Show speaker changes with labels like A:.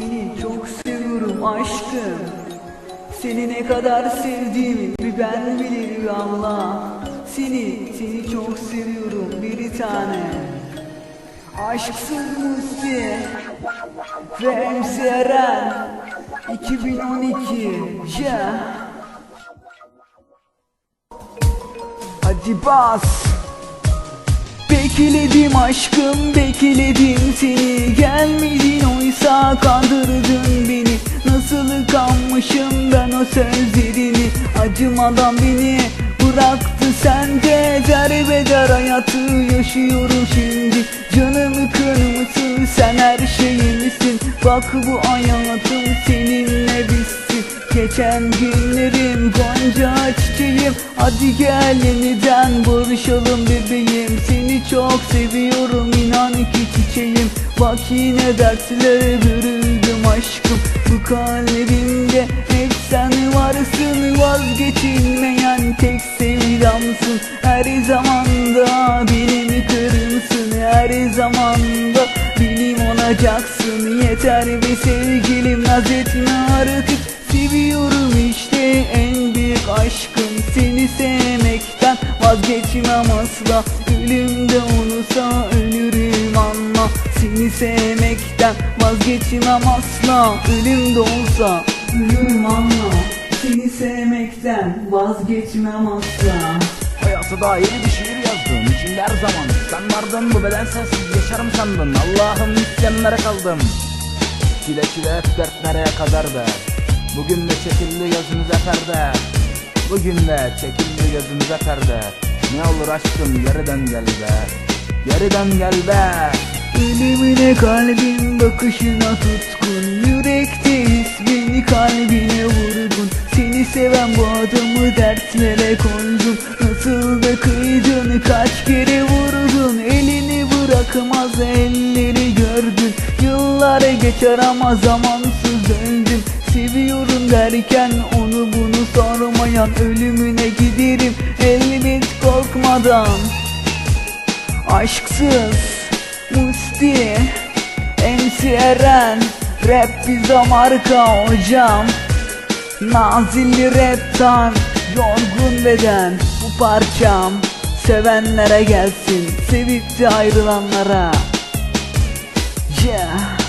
A: Seni çok seviyorum aşkım. Seni ne kadar sevdiğimi bir ben bilirim Allah Seni, seni çok seviyorum bir tane. Aşksız Musti. Remzi Eren 2012 Yeah Hadi bas. Bekledim aşkım bekledim seni oysa kandırdın beni. Nasıl kanmışım ben o sözlerini. Acımadan beni bıraktı sence. Derbeder hayatı yaşıyorum şimdi. Canımı kırmışsın sen her şeyimsin Bak bu hayatım seninle bitsin. Geçen günlerim gonca çiçeğim. Hadi gel yeniden barışalım bebeğim. Seni çok seviyorum inan ki çiçeğim Bak yine dertlere bürüldüm aşkım. Bu kalbimde hep sen varsın. Vazgeçilmeyen tek sevdamsın. Her zamanda benim kırımsın. Her zamanda benim olacaksın. Yeter be sevgilim naz etme artık. Seviyorum işte en büyük aşkım. Seni sevmekten vazgeçmem asla. Ölümde olursa ölürüm anla Seni sevmekten vazgeçmem asla. Ölümde olsa ölürüm anla Seni sevmekten vazgeçmem asla.
B: Hayata dair bir şiir yazdım içimde her zaman Sen vardın. Bu beden sensiz yaşarım sandın. Allah'ım isyanlara kaldım. Çile çile hep dert nereye kadar be? Bugün de çekildi gözümüze perde. Bugün de çekildi gözümüze perde. Ne olur aşkım geriden gel be. Geriden gel be
A: Ölümüne kalbim bakışına tutkun. Yürekte ismini kalbine vurgun. Seni seven bu adamı dertlere koydun Nasıl da kıydın kaç kere vurdun. Elini bırakmaz elleri gördün. Yıllar geçer ama zamansız öldüm Seviyorum derken onu bunu sormayan Ölümüne giderim. Elbet korkmadan. Aşksız Musti MC Eren Rap bize marka hocam. Nazilli rap time Yorgun beden bu parçam. Sevenlere gelsin Sevip de ayrılanlara. Yeah